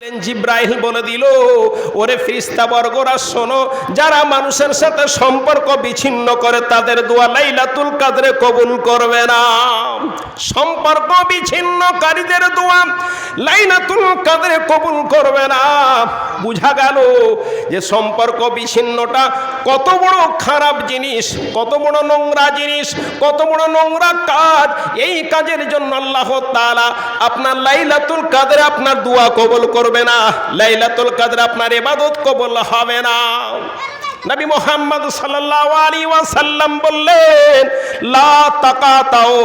জিব্রাহিম বলে দিল, ওরে ফিরিস্তা বর্গরা, শোনো, যারা মানুষের সাথে সম্পর্ক বিচ্ছিন্ন করে, তাদের দোয়া লাইলাতুল কাদরে কবুল করবে না। সম্পর্ক বিচ্ছিন্নকারীদের দোয়া লাইলাতুল কাদরে কবুল করবে না। বুঝা গেল যে সম্পর্ক বিচ্ছিন্নটা কত বড় খারাপ জিনিস, কত বড় নোংরা জিনিস, কত বড় নোংরা কাজ। এই কাজের জন্য আল্লাহ তাআলা আপনার লাইলাতুল কাদরে আপনার দোয়া কবুল করবে। না। লাইলাতুল কাদের আপনার এবাদত কবল হবে না। নবী মোহাম্মদ সাল্লাল্লাহু আলাইহি ওয়াসাল্লাম বললেন, লা তাকাতাও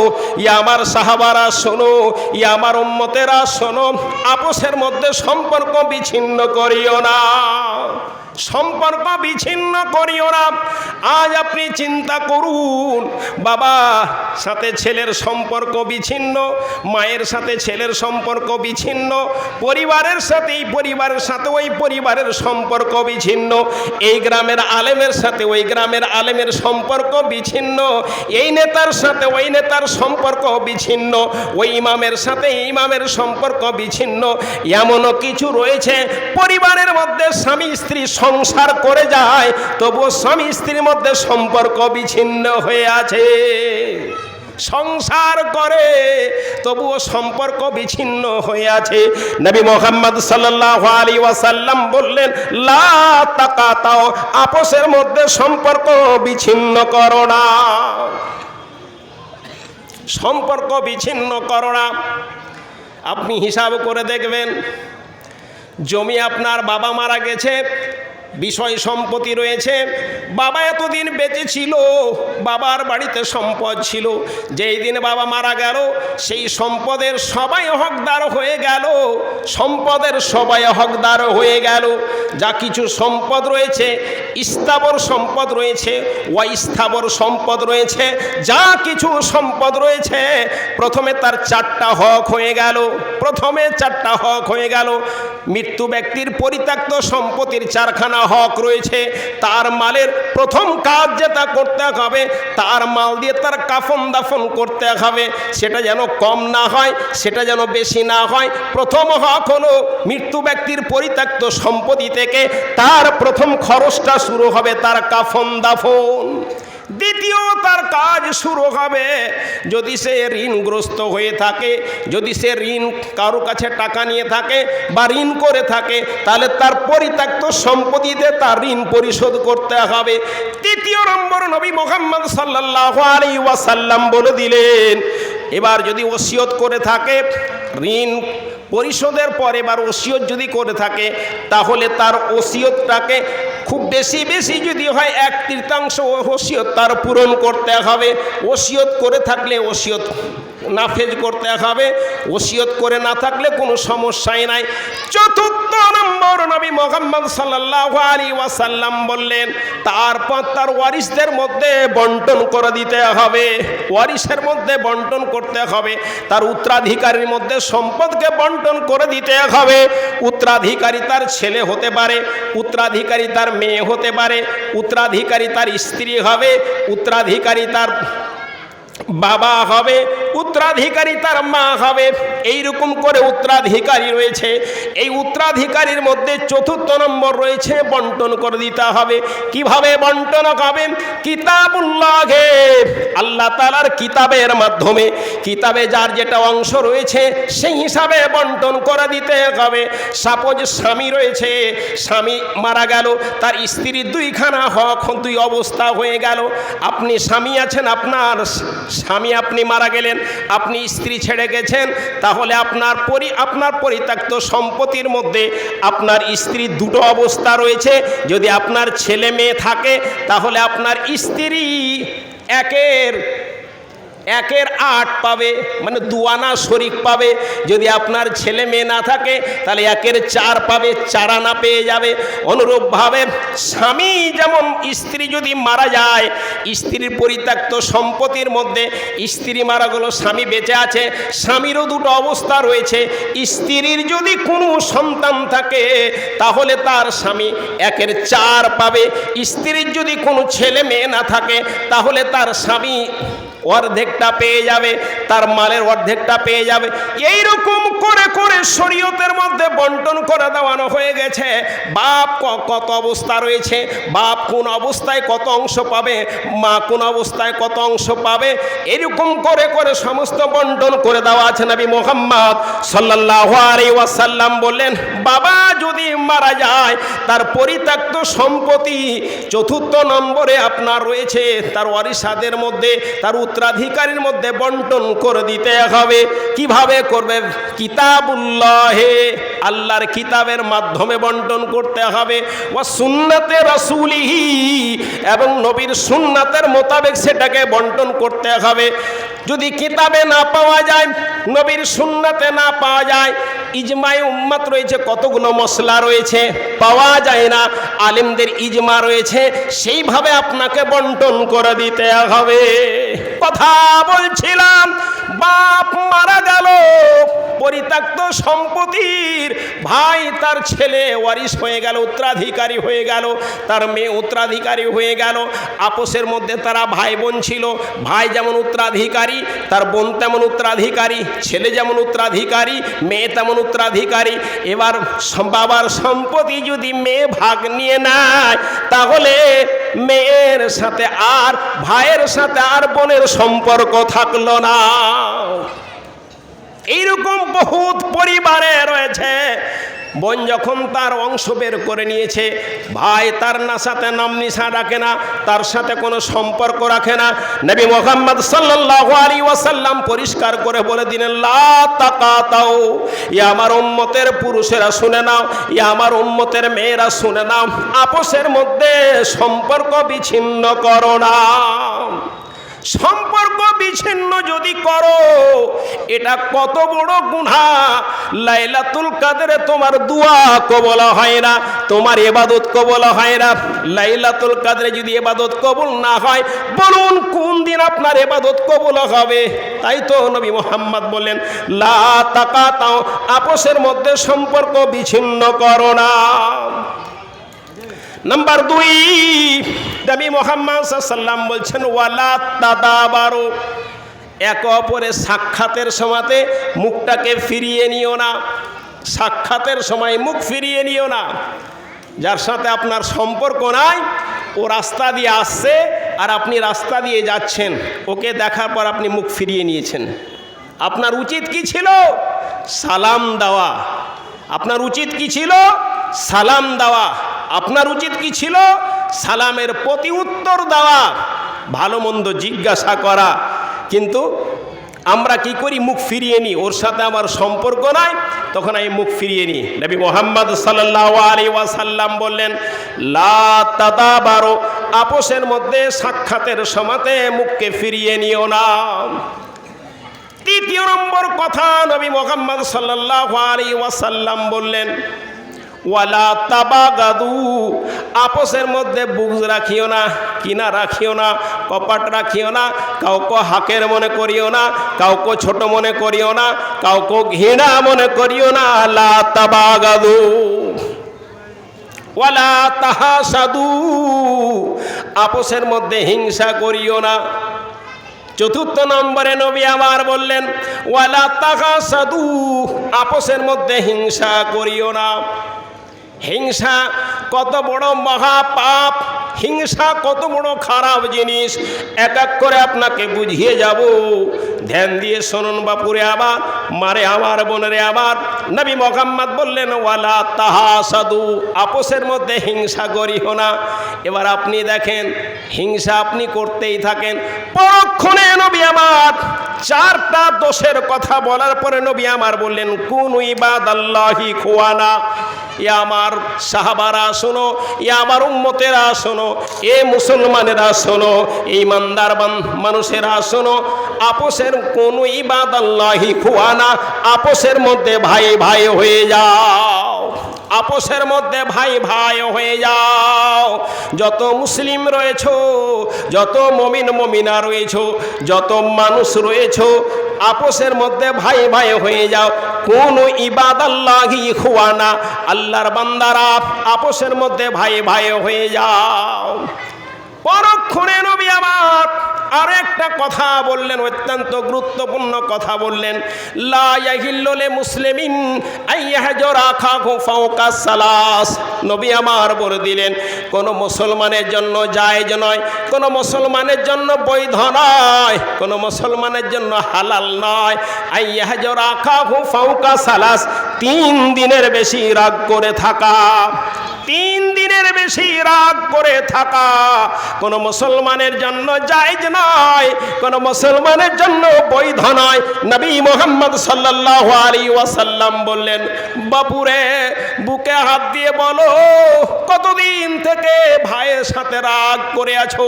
ইয়া আমার সাহাবারা শোনো, ইয়া আমার উম্মতেরা শোনো আপোসের মধ্যে সম্পর্ক বিচ্ছিন্ন করিও না। সম্পর্ক বিচ্ছিন্ন করিও না আজ আপনি চিন্তা করুন, বাবা, সাথে ছেলের সম্পর্ক বিচ্ছিন্ন, মায়ের সাথে ছেলের সম্পর্ক বিচ্ছিন্ন, পরিবারের সাথে এই পরিবারের সাথে ওই পরিবারের সম্পর্ক বিচ্ছিন্ন, এই গ্রামের আলেমের সাথে ওই গ্রামের আলেমের সম্পর্ক বিচ্ছিন্ন, এই নেতার সাথে ওই নেতার সম্পর্ক বিচ্ছিন্ন, ওই ইমামের সাথে ইমামের সম্পর্ক বিচ্ছিন্ন, এমনও কিছু রয়েছে। পরিবারের মধ্যে স্বামী স্ত্রী সংসার করে যায়, তবুও স্বামী স্ত্রীর মধ্যে সম্পর্ক বিচ্ছিন্ন হয়ে আছে। সংসার করে, তবুও সম্পর্ক বিচ্ছিন্ন হয়ে আছে। নবী মোহাম্মদ সাল্লাল্লাহু আলাইহি ওয়াসাল্লাম বললেন, লা তাকাতাও আপোসের মধ্যে সম্পর্ক বিচ্ছিন্ন করো না। সম্পর্ক বিচ্ছিন্ন করো না। আপনি হিসাব করে দেখবেন, জমি আপনার বাবা মারা গেছে বিষয় সম্পত্তি রয়েছে। বাবা এতদিন বেঁচে ছিল, বাবার বাড়িতে সম্পদ ছিল। যেই দিন বাবা মারা গেল, সেই সম্পদের সবাই হকদার হয়ে গেল। সম্পদের সবাই হকদার হয়ে গেল। যা কিছু সম্পদ রয়েছে স্থাবর সম্পদ রয়েছে অস্থাবর সম্পদ রয়েছে, যা কিছু সম্পদ রয়েছে, প্রথমে তার চারটা হক হয়ে গেল। প্রথমে চারটা হক হয়ে গেল। মৃত্যু ব্যক্তির পরিত্যক্ত সম্পত্তির চারখানা হক রয়েছে, তার মালের প্রথম কাজ যেটা করতে হবে, তার মাল দিয়ে তার কাফন দাফন করতে হবে, সেটা যেন কম না হয়, সেটা যেন বেশি না হয়। প্রথম হক হলো মৃত্যু ব্যক্তির পরিত্যক্ত সম্পত্তি থেকে তার প্রথম খরচটা শুরু হবে তার কাফন দাফন। দ্বিতীয় তার কাজ শুরু হবে। যদি সে ঋণগ্রস্ত হয়ে থাকে, যদি সে ঋণ কারও কাছে টাকা নিয়ে থাকে বা ঋণ করে থাকে, তাহলে তার পরিত্যক্ত সম্পত্তিতে তার ঋণ পরিশোধ করতে হবে। তৃতীয় নম্বর নবী মোহাম্মদ সাল্লাহ আলী ওয়াসাল্লাম বলে দিলেন, এবার যদি ওসিয়ত করে থাকে, ঋণ পরিশোধের পর এবার ওসিয়ত যদি করে থাকে, তাহলে তার ওসিয়তটাকে খুব বেশি বেশি যদি হয় এক তৃতীয়াংশ ওসিয়ত তার পূরণ করতে হবে। ওসিয়ত করে থাকলে ওসিয়ত নাফেজ করতে হবে, ওসিয়ত করে না থাকলে কোনো সমস্যাই নাই। চতুর্থ নম্বর নবী মোহাম্মদ সাল্লাহ আলী ওয়াসাল্লাম বললেন, তারপর তার ওয়ারিসদের মধ্যে বন্টন করে দিতে হবে। ওয়ারিসের মধ্যে বন্টন করতে হবে, তার উত্তরাধিকারীর মধ্যে সম্পদকে বন্টন করে দিতে হবে। উত্তরাধিকারী তার ছেলে হতে পারে, উত্তরাধিকারী তার মেয়ে হতে পারে, উত্তরাধিকারী তার স্ত্রী হবে, উত্তরাধিকারী তার বাবা হবে, উত্তরাধিকারী তার মা হবে। এই রকম করে উত্তরাধিকারী রয়েছে। এই উত্তরাধিকারীর মধ্যে চতুর্থ নম্বর রয়েছে, বন্টন করে দিতে হবে। কীভাবে বন্টন হবে? কিতাবুল্লাহে। আল্লাহ তালার কিতাবের মাধ্যমে। কিতাবে যার যেটা অংশ রয়েছে, সেই হিসাবে বন্টন করে দিতে হবে। সাপোজ স্বামী রয়েছে, স্বামী মারা গেল, তার স্ত্রীর দুইখানা হক, দুই অবস্থা হয়ে গেল। আপনি স্বামী আছেন, আপনার স্বামী আপনি মারা গেলেন, আপনি স্ত্রী ছেড়ে গেছেন, তাহলে আপনার পরি, আপনার পরিত্যক্ত সম্পত্তির মধ্যে আপনার স্ত্রীর দুটো অবস্থা রয়েছে। যদি আপনার ছেলে মেয়ে থাকে, তাহলে আপনার স্ত্রী একের একের আট পাবে মানে দুয়ানা শরিক পাবে। যদি আপনার ছেলে মেয়ে না থাকে, তাহলে একের চার পাবে চার আনা পেয়ে যাবে। অনুরূপভাবে স্বামী যেমন স্ত্রী যদি মারা যায়, স্ত্রীর পরিত্যক্ত সম্পত্তির মধ্যে স্ত্রী মারা গেল, স্বামী বেঁচে আছে, স্বামীরও দুটো অবস্থা রয়েছে। স্ত্রীর যদি কোনো সন্তান থাকে, তাহলে তার স্বামী একের চার পাবে। স্ত্রীর যদি কোনো ছেলে মেয়ে না থাকে, তাহলে তার স্বামী অর্ধেকটা পেয়ে যাবে, তার মালের অর্ধেকটা পেয়ে যাবে। এই রকম করে করে শরীয়তের মধ্যে বন্টন করে দেওয়ানো হয়ে গেছে। বাপ কত অবস্থা রয়েছে? বাপ কোন অবস্থায় কত অংশ পাবে? মা কোন অবস্থায় কত অংশ পাবে? এরকম করে করে সমস্ত বন্টন করে দেওয়া আছে নবী মোহাম্মদ সাল্লাল্লাহু আলাইহি ওয়াসাল্লাম বললেন, বাবা, যদি মারা যায়, তার পরিত্যক্ত সম্পত্তি চতুর্থ নম্বরে আপনার রয়েছে, তার ওয়ারিসাদের মধ্যে, তার উত্তরাধিকারীর মধ্যে বন্টন করে দিতে হবে। কীভাবে করবে? কিতাবুল্লাহে, আল্লাহর কিতাবের মাধ্যমে বন্টন করতে হবে। ও সুন্নাতে রসুলিহি, এবং নবীর সুন্নাতের মোতাবেক সেটাকে বন্টন করতে হবে। যদি কিতাবে না পাওয়া যায়, নবীর সুন্নাতে না পাওয়া যায়, ইজমাই উম্মাত রয়েছে, কতগুলো মশলা রয়েছে, পাওয়া যায় না, আলিমদের ইজমা রয়েছে, সেইভাবে আপনাকে বন্টন করে দিতে হবে। কথা বলছিলাম, বাপ মারা গেল, পরিত্যক্ত সম্পত্তির ভাই তার ছেলে ওয়ারিশ হয়ে গেল, উত্তরাধিকারী হয়ে গেল, তার মেয়ে উত্তরাধিকারী হয়ে গেল, আপোষের মধ্যে তারা ভাই বোন ছিল, ভাই যেমন উত্তরাধিকারী তার বোন তেমন উত্তরাধিকারী, ছেলে যেমন উত্তরাধিকারী, মেয়ে তেমন উত্তরাধিকারী। এবার বাবার সম্পত্তি যদি মেয়ে ভাগ নিয়ে নেয়, তাহলে মেয়ের সাথে আর ভাইয়ের সাথে আর বোনের সম্পর্ক থাকল না। এইরকম বহুত পরিবারে রয়েছে বোন যখন তার অংশ বের করে নিয়েছে, ভাই তার না সাথে নাম নিশা রাখে না, তার সাথে কোনো সম্পর্ক রাখে না। নবী মোহাম্মদ সাল্লাল্লাহু আলাইহি ওয়াসাল্লাম পরিষ্কার করে বলে দিলেন, লা তাকাতাও ইয়া আমার উম্মতের পুরুষেরা শুনে নাও, ইয়া আমার উম্মতের মেয়েরা শুনে নাও, আপোষের মধ্যে সম্পর্ক বিচ্ছিন্ন করো না। সম্পর্ক বিচ্ছিন্ন যদি করো, এটা কত বড় গুণা। লাইলাতুল কাদরে তোমার দুয়া কবলা হয় না, তোমার এবাদত কবলা হয় না। লাইলাতুল কাদরে যদি এবাদত কবুল না হয়, বলুন কোন দিন আপনার এবাদত কবুল হবে? তাই তো নবী মোহাম্মদ বললেন, লা তাকাতাও আপোষের মধ্যে সম্পর্ক বিচ্ছিন্ন করো না। নাম্বার দুই, নবী মোহাম্মদ সাল্লাম বলছেন, ওয়ালা তাদাবারো। এক অপরের সাক্ষাতের সময়তে মুখটাকে ফিরিয়ে নিও না। সাক্ষাতের সময় মুখ ফিরিয়ে নিও না। যার সাথে আপনার সম্পর্ক নাই, ও রাস্তা দিয়ে আসছে আর আপনি রাস্তা দিয়ে যাচ্ছেন, ওকে দেখার পর আপনি মুখ ফিরিয়ে নিয়েছেন। আপনার উচিত কি ছিল? সালাম দেওয়া। আপনার উচিত কি ছিল? সালাম দেওয়া। আপনার উচিত কি ছিল? সালামের প্রতি উত্তর দেওয়া, ভালো মন্দ জিজ্ঞাসা করা। কিন্তু আমরা কি করি? মুখ ফিরিয়ে নিই। ওর সাথে আমার সম্পর্ক নাই, তখন আমি মুখ ফিরিয়ে নিই। নবী মোহাম্মদ আলাইহি ওয়াসাল্লাম বললেন, লা আপোষের মধ্যে সাক্ষাতের সমাতে মুখকে ফিরিয়ে নিও না। তৃতীয় নম্বর কথা নবী মোহাম্মদ সাল্লাল্লাহু আলাইহি ওয়াসাল্লাম বললেন ওয়ালা তাবাগাদু। আপোষের মধ্যে বুক রাখিও না, কিনা রাখিও না, কপাট রাখিও না, কাউকে হাকের মনে করিও না, কাউকে ছোট মনে করিও না, কাউকে ঘৃণা মনে করিও না, লা তাবাগাদু। ওয়ালা তাহা সাধু আপোষের মধ্যে হিংসা করিও না। চতুর্থ নম্বরে নবী আমার বললেন, ওয়ালা তাহা সাধু আপোষের মধ্যে হিংসা করিও না। হিংসা কত বড় মহাপাপ। হিংসা কত বড় খারাপ জিনিস। এক এক করে আপনাকে বুঝিয়ে যাব। ধ্যান দিয়ে শুনুন বাপুরে আবার, মারে আমার বোনেরে আবার। নবী মোহাম্মদ বললেন, ওয়ালা তাহা সাধু আপোষের মধ্যে হিংসা করিও না। এবার আপনি দেখেন, হিংসা আপনি করতেই থাকেন। পরক্ষণে নবী আমার, চারটা দোষের কথা বলার পরে নবী আমার বললেন, কোন ইবাদ আল্লাহি খোয়ানা এ আমার সাহাবারা শোনো, এ আমার উম্মতেরা শোনো এ মুসলমানেরা শোনো এই মান্দার মানুষেরা শোনো, আপোষের কোন ইবাদ আল্লাহি খুয়ানা আপোষের মধ্যে ভাই ভাই হয়ে যাও। আপোষের মধ্যে ভাই ভাই হয়ে যাও। যত মুসলিম রয়েছ, যত মমিন মমিনা রয়েছ, যত মানুষ রয়েছ, আপোষের মধ্যে ভাই ভাই হয়ে যাও। কোন ইবাদ আল্লাহি খুয়ানা আল্লাহর বান্দারা, আপোষের মধ্যে ভাই ভাই হয়ে যাও। পরক্ষণে নবী আমার আর একটা কথা বললেন, অত্যন্ত গুরুত্বপূর্ণ কথা বললেন। লা ইয়াহিল্লুলে মুসলিমিন সালাস। নবী আমার বলে দিলেন, কোন মুসলমানের জন্য জায়েজ নয়, কোন মুসলমানের জন্য বৈধ নয়, কোন মুসলমানের জন্য হালাল নয়। আইয়াহজরা খাহু ফাওকা সালাস, তিন দিনের বেশি রাগ করে থাকা, তিন দিনের বেশি রাগ করে থাকা। কোন মুসলমানের জন্য জায়েজ নয়, কোন মুসলমানের জন্য বৈধ নয়। নবী মোহাম্মদ সাল্লাল্লাহু আলাইহি ওয়াসাল্লাম বললেন, বাপুরে, বুকে হাত দিয়ে বলো, কতদিন থেকে ভাইয়ের সাথে রাগ করে আছো?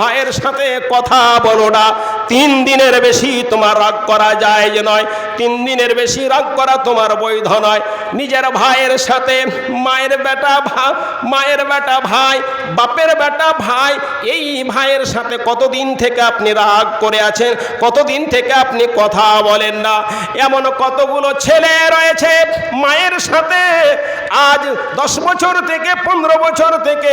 ভাইয়ের সাথে কথা বলো না। তিন দিনের বেশি তোমার রাগ করা যায় যে নয়, তিন দিনের বেশি রাগ করা তোমার বৈধ নয়। নিজের ভাইয়ের সাথে মায়ের বেটা মায়ের বেটা ভাই, বাপের বেটা ভাই, এই ভাইয়ের সাথে কতদিন থেকে আপনি রাগ করে আছেন? কতদিন থেকে আপনি কথা বলেন না? এমন কতগুলো ছেলে রয়েছে মায়ের সাথে। আজ দশ বছর থেকে, পনেরো বছর থেকে,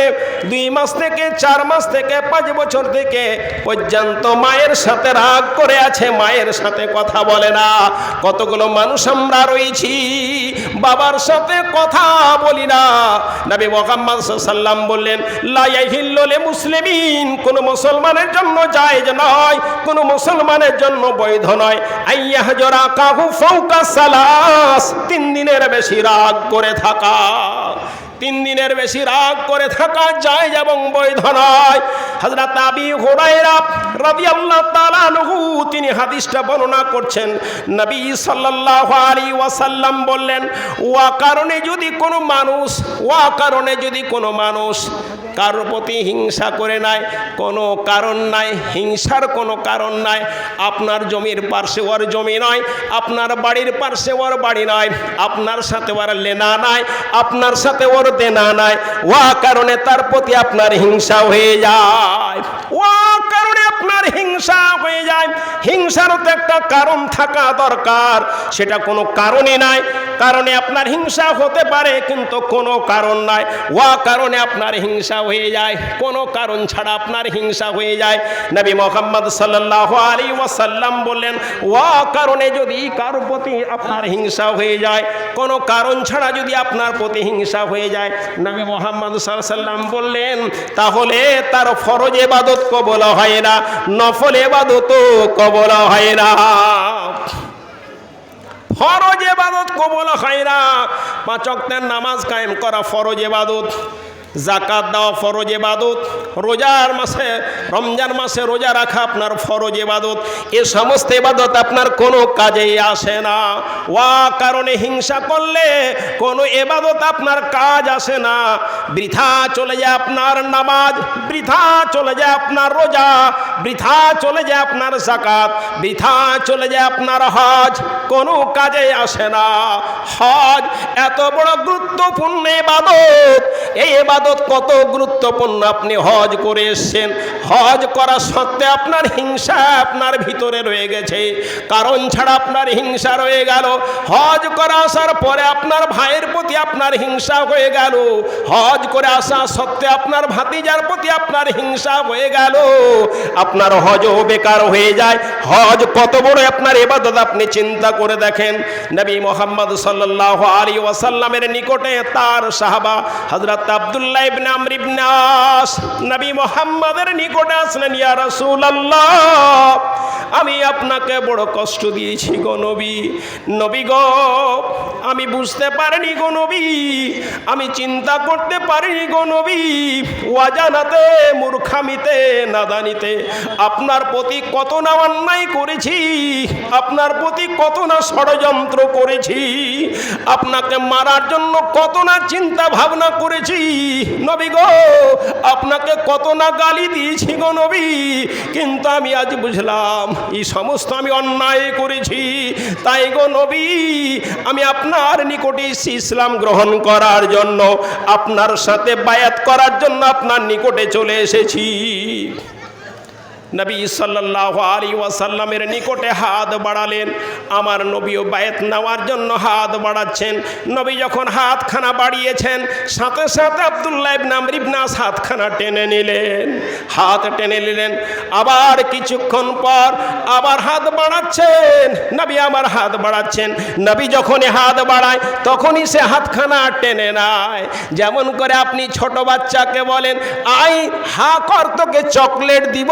দুই মাস থেকে, চার মাস থেকে, পাঁচ বছর থেকে পর্যন্ত মায়ের সাথে রাগ করে আছে, মায়ের সাথে কথা বলে না। কতগুলো মানুষ আমরা রয়েছি, বাবার সাথে কথা বলি না। নবী মোহাম্মদ সাল্লাম বললেন লাইহিল্লে মুসলিমিন, কোন মুসলমানের জন্য জায়েজ নয়, কোন মুসলমানের জন্য বৈধ নয়। আইয়াহ জরা কাহু ফৌকা সালাস, তিন দিনের বেশি রাগ করে থাকা, তিন দিনের বেশি রাগ করে থাকা যায় এবং বৈধ নয়। হযরত আবি হুরায়রা রাদিয়াল্লাহু তাআলা আনহু, তিনি হাদিসটা বর্ণনা করছেন। নবী সাল্লাল্লাহু আলাইহি ওয়াসাল্লাম বললেন, ওয়া কারণে যদি কোনো মানুষ, ওয়া কারণে যদি কোনো মানুষ কারোর প্রতি হিংসা করে নাই কোনো কারণ নাই, হিংসার কোনো কারণ নাই, আপনার জমির পার্শ্বে ওর জমি নয়, আপনার বাড়ির পার্শ্বে ওর বাড়ি নয়, আপনার সাথে ওর লেনা নাই, আপনার সাথে ওর দেনা নাই, ওয়া কারণে তার প্রতি আপনার হিংসা হয়ে যায়। ওয়া কারণে আপনার হিংসা হয়ে যায়। হিংসারও তো একটা কারণ থাকা দরকার। সেটা কোনো কারণে নাই। কারণে আপনার হিংসা হতে পারে, কিন্তু কোনো কারণ নাই। ওয়া কারণে আপনার হিংসা হয়ে যায়। কোনো কারণ ছাড়া আপনার হিংসা হয়ে যায়। নবী মোহাম্মদ সাল্লাল্লাহু আলাইহি ওয়াসাল্লাম বললেন, ওয়া কারণে যদি কারও প্রতি আপনার হিংসা হয়ে যায়, কোনো কারণ ছাড়া যদি আপনার প্রতি হিংসা হয়ে যায়, নবী মোহাম্মদ সাল্লাম বললেন, তাহলে তার ফরজ এবাদত কবল হয় না। নফল এবাদত কবল হয় না। ফরজ এবাদত কবল হয় না। পাঁচকের নামাজ কায়েম করা ফরজ এবাদত। জাকাত দেওয়া ফরজ এবাদত রোজার মাসে, রমজান মাসে রোজা রাখা আপনার ফরজ এবাদত এ সমস্ত এবাদত আপনার কোনো কাজেই আসে না। ওয়া কারণে হিংসা করলে কোনো এবাদত আপনার কাজ আসে না। বৃথা চলে যায় আপনার নামাজ, বৃথা চলে যায় আপনার রোজা, বৃথা চলে যায় আপনার জাকাত, বৃথা চলে যায় আপনার হজ, কোনো কাজে আসে না। হজ এত বড় গুরুত্বপূর্ণ এবাদত এই এবাদত কত গুরুত্বপূর্ণ, আপনি হজ করে এসছেন। হজ করা সত্ত্বে আপনার হিংসা আপনার ভিতরে রয়ে গেছে। কারণ ছাড়া আপনার হিংসা রয়ে গেল। হজ করে আসার পরে আপনার ভাইয়ের প্রতি আপনার হিংসা হয়ে গেল। হজ করে আসা সত্ত্বে আপনার ভাতিজার প্রতি আপনার হিংসা হয়ে গেল। আপনার হজও বেকার হয়ে যায়। হজ কত বড় আপনার এবাদত আপনি চিন্তা করে দেখেন। নবী মোহাম্মদ সাল্লাল্লাহু আলাইহি ওয়াসাল্লামের নিকটে তার সাহাবা হযরত নবী আমি আপনাকে বড় কষ্ট দিয়েছি গো নবী। নবী গো, আমি বুঝতে পারিনি গো নবী, আমি চিন্তা করতে পারিনি গো নবী। ওয়াজানাতে, মূর্খামিতে, নাদানিতে, আপনার প্রতি কত না অন্যায় করেছি, আপনার প্রতি কত না ষড়যন্ত্র করেছি, আপনাকে মারার জন্য কত না চিন্তা ভাবনা করেছি নবী গো, আপনাকে কত না গালি দিয়েছি গো নবী, কিন্তু আমি আজ বুঝলাম, এই সমস্ত আমি অন্যায় করেছি। তাই গো নবী, আমি আপনার নিকটে ইসলাম গ্রহণ করার জন্য, আপনার সাথে বায়াত করার জন্য আপনার নিকটে চলে এসেছি। নবী সাল্লাহ আলী ওয়াসাল্লামের নিকটে হাত বাড়ালেন। আমার নবীও বায়েত নেওয়ার জন্য হাত বাড়াচ্ছেন। নবী যখন হাতখানা বাড়িয়েছেন, সাথে সাথে আবদুল্লাহ ইবনে আমর ইবনাস হাতখানা টেনে নিলেন। হাত টেনে নিলেন। আবার কিছুক্ষণ পর আবার হাত বাড়াচ্ছেন। নবী আমার হাত বাড়াচ্ছেন। নবী যখনই হাত বাড়ায়, তখনই সে হাতখানা টেনে নেয়। যেমন করে আপনি ছোট বাচ্চাকে বলেন আই হা কর তোকে চকলেট দিব।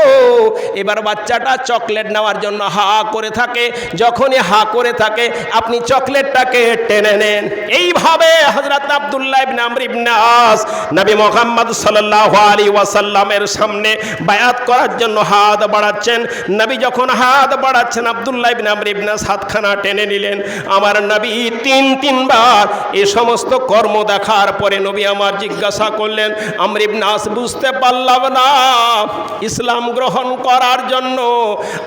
এবার বাচ্চাটা চকলেট নেওয়ার জন্য হা করে থাকে। যখনই হা করে থাকে, আপনি চকলেটটাকে টেনে নেন। এইভাবে হজরত আব্দুল্লাহ ইবনে নবী মোহাম্মদ সাল্লাল্লাহু ওয়াসাল্লামের সামনে বায়াত করার জন্য হাত বাড়াচ্ছেন। নবী যখন হাত বাড়াচ্ছেন, আব্দুল্লাহ ইবনে আমর ইবনে হাতখানা টেনে নিলেন। আমার নবী তিন, তিনবার এ সমস্ত কর্ম দেখার পরে নবী আমার জিজ্ঞাসা করলেন, আমর ইবনে বুঝতে পারলাম না। ইসলাম গ্রহণ করার জন্য,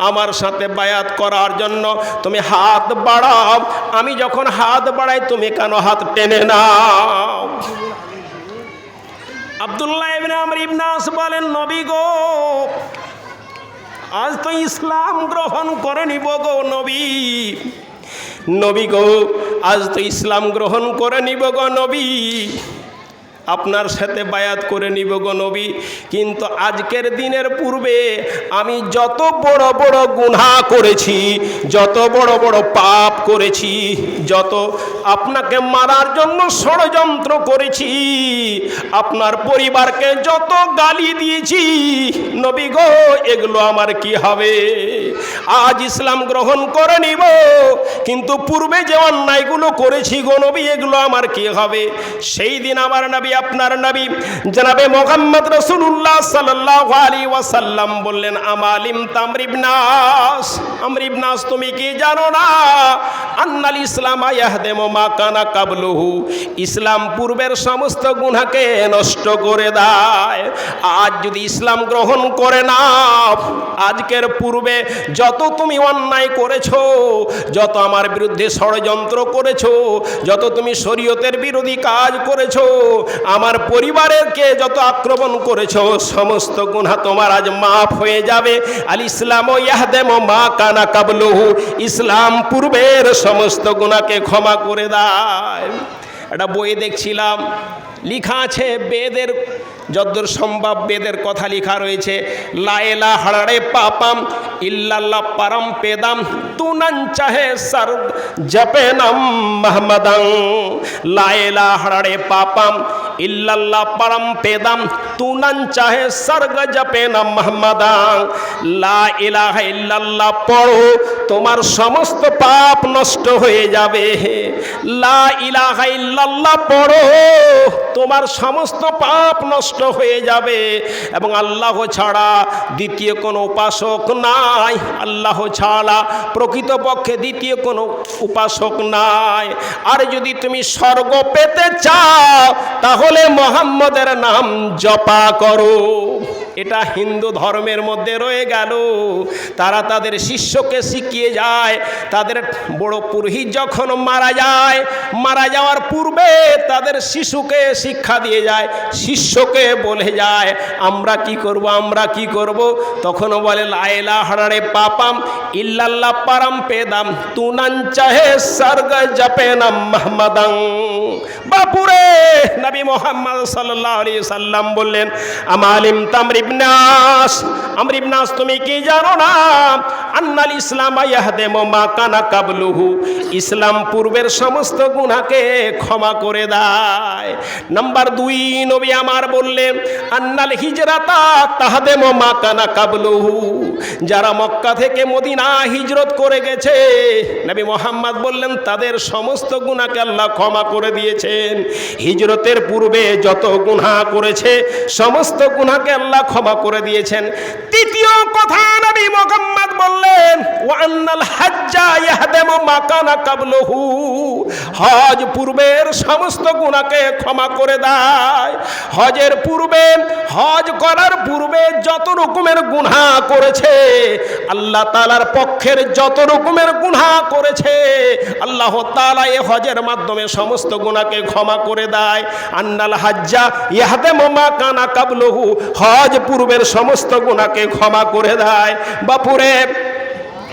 আমার সাথে বায়াত করার জন্য তুমি হাত বাড়াও। আমি যখন হাত বাড়াই, তুমি কেন হাত টেনে নাও? আব্দুল্লাহ ইবনে আমর ইবনে আস বলেন, নবী গো, আজ তো ইসলাম গ্রহণ করে নিব গো নবী। নবী গো, আজ তো ইসলাম গ্রহণ করে নিব গো নবী। আপনার সাথে বায়াত করে নিব গো নবী। কিন্তু আজকের দিনের পূর্বে আমি যত বড় বড় গুনাহ করেছি, যত বড় বড় পাপ করেছি, যত আপনাকে মারার জন্য ষড়যন্ত্র করেছি, আপনার পরিবারকে যত গালি দিয়েছি, নবী গো, এগুলো আমার কি হবে? আজ ইসলাম গ্রহণ করে নিব, কিন্তু পূর্বে যে অন্যায়গুলো করেছি গো নবী, এগুলো আমার কি হবে? সেই দিন আমার নবী আপনার নবী জনাবে মোহাম্মদ রসুল্লাহ সাল্লাহ আলী ওয়াসাল্লাম বললেন, আমালিম তামরিবনাস আমরিবনাস তুমি কি জানো না? আন্নাল ইসলাম আয়াহদেম মা কানা কাবলুহু। ইসলাম পূর্বের সমস্ত গুনাকে নষ্ট করে দেয়। আজ যদি ইসলাম গ্রহণ করে না আজকের পূর্বে যত তুমি অন্যায় করেছ, যত আমার বিরুদ্ধে ষড়যন্ত্র করেছ, যত তুমি শরীয়তের বিরোধী কাজ করেছ আমার পরিবারেরকে যত আক্রমণ করেছ, সমস্ত গুণা তোমার আজ মাফ হয়ে যাবে। আল ইসলাম ও ইয়াহদেম মা কানা কাবলুহু। ইসলাম পূর্বের সমস্ত গুণাকে ক্ষমা করে দেয় একটা বই দেখছিলাম, লিখা আছে বেদের, যদ্দূর সম্ভব বেদের কথা লেখা রয়েছে লায়েলা হাড়ারে পাপাম, ইল্লাল্লাহ পারম পেদাম, তুনান চাহে সর জপে নাম মাহমদাং লায়েলা হাড়ারে পাপাম ইল্লাল্লাহ পারম পেদাম, তুনান চাহে সর্গ জপে নাম মাহমদাং লা ইলাহা ইল্লাল্লাহ পড়ো, তোমার সমস্ত পাপ নষ্ট হয়ে যাবে। লা ইলাহা ইল্লাল্লাহ পড়ো, তোমার সমস্ত পাপ নষ্ট হয়ে যাবে। এবং আল্লাহ ছাড়া দ্বিতীয় কোনো উপাসক নাই। আল্লাহ ছাড়া প্রকৃতপক্ষে দ্বিতীয় কোনো উপাসক নাই। আর যদি তুমি স্বর্গ পেতে চাও, তাহলে মোহাম্মদের নাম জপা করো। এটা হিন্দু ধর্মের মধ্যে রয়ে গেল। তারা তাদের শিষ্যকে শিখিয়ে যায়। তাদের বড় পুরোহিত যখন মারা যায়, মারা যাওয়ার পূর্বে তাদের শিশুকে শিক্ষা দিয়ে যায়। শিষ্যকে বলে যায়, আমরা কি করব, আমরা কি করব? তখন বলে লায়লা হারারে পাপাম, ইল্লাল্লাহ পারাম পেদাম, তুনান চাহে সর্গ জপে নাম মাহমাদাং। বাপুরে, নবী মোহাম্মদ সাল্লাহ আলী সাল্লাম বললেন আমালিম তামরিবনাস আমরিবনাস তুমি কি জানো না? আন্নাল ইসলাম ইয়াহদেম মা কানা কাবলুহু। ইসলাম পূর্বের সমস্ত গুনাহকে ক্ষমা করে দেয়। নাম্বার দুই, নবী আমার বললেন, আন্নাল হিজরাতা তাহাদেম মা কানা কাবলুহু। যারা মক্কা থেকে মদিনা হিজরত করে গেছে, নবী মোহাম্মদ বললেন, তাদের সমস্ত গুণাকে আল্লাহ ক্ষমা করে দিয়েছেন। হিজরতের পূর্বে যত গুনাহ করেছে সমস্ত গুনাহকে আল্লাহ ক্ষমা করে দিয়েছেন। তৃতীয় কথা নবী মোহাম্মদ বললেন হজ পূর্বের সমস্ত গুনাহকে ক্ষমা করে দেয়। হজের পূর্বে, হজ করার পূর্বে যত রকমের গুনাহ করেছে, আল্লাহ তাআলার পক্ষের যত রকমের গুনাহ করেছে, আল্লাহ তাআলা এই হজের মাধ্যমে সমস্ত গুনাহকে ক্ষমা করে দেয়। আন্নাল হাজ্জা ইয়াহদামু মাকানা কাবলহু। হজ পূর্বের সমস্ত গুনাহকে ক্ষমা করে দেয়। বাপুরে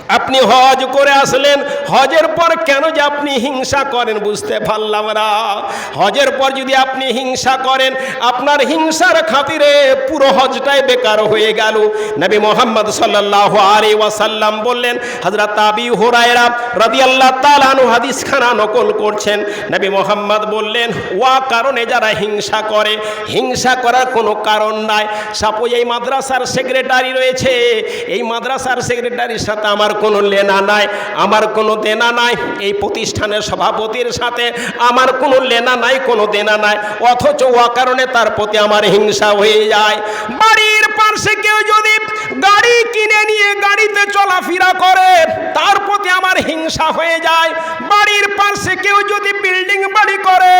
আপনি হজ করে আসলেন, হজের পর কেন যে আপনি হিংসা করেন বুঝতে পারলাম না। হজের পর যদি আপনি হিংসা করেন, আপনার হিংসার খাতিরে পুরো হজটাই বেকার হয়ে গেল। নবী মোহাম্মদ সাল্লাহ আলী ওয়াসাল্লাম বললেন হজরত আবি হোরায়রা রদি আল্লাহ তালানু হাদিস খানা নকল করছেন। নবী মোহাম্মদ বললেন, ওয়া কারণে যারা হিংসা করে, হিংসা করার কোনো কারণ নাই। সাপোজ এই মাদ্রাসার সেক্রেটারি রয়েছে। এই মাদ্রাসার সেক্রেটারির সাথে আমার কোনো লেনা নাই, আমার কোনো দেনা নাই, এই প্রতিষ্ঠানের সভাপতির সাথে আমার কোনো লেনা নাই, কোনো দেনা নাই, অথচ ও কারণে তার প্রতি আমার হিংসা হয়ে যায়। বাড়ির পাশে কেউ যদি গাড়ি কিনে নিয়ে গাড়িতে চলাফেরা করে, তার প্রতি আমার হিংসা হয়ে যায়। বাড়ির পাশে কেউ যদি বিল্ডিং বাড়ি করে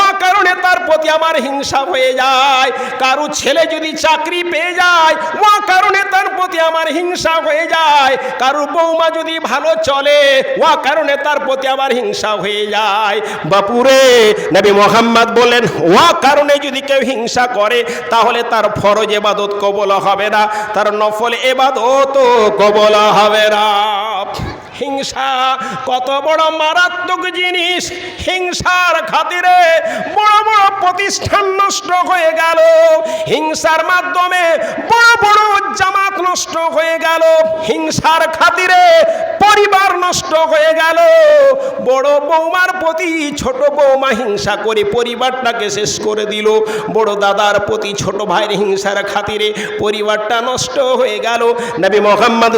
ও কারণে তার প্রতি আমার হিংসা হয়ে যায়। কারও ছেলে যদি চাকরি পেয়ে যায় ও কারণে তার প্রতি আমার হিংসা হয়ে যায়। কারও বৌমা যদি ভালো চলে ও কারণে তার প্রতি আমার হিংসা হয়ে যায়। বাপুরে, নবী মোহাম্মদ বলেন ও কারণে যদি কেউ হিংসা করে, তাহলে তার ফরজ এবাদত কবল হবে না। তার নফল এবাদত কবল হবে না। হিংসা, কত বড় মারাত্মক জিনিস হিংসার খাতিরে বড় বড় প্রতিষ্ঠান নষ্ট হয়ে গেল। হিংসার মাধ্যমে বড় বড় জামাত নষ্ট হয়ে গেল। হিংসার খাতিরে পরিবার নষ্ট হয়ে গেল। বড় বৌমার প্রতি, ছোট বৌমা হিংসা করে পরিবারটাকে শেষ করে দিল। বড় দাদার প্রতি, ছোট ভাইয়ের হিংসার খাতিরে পরিবারটা নষ্ট হয়ে গেল। নবী মোহাম্মদ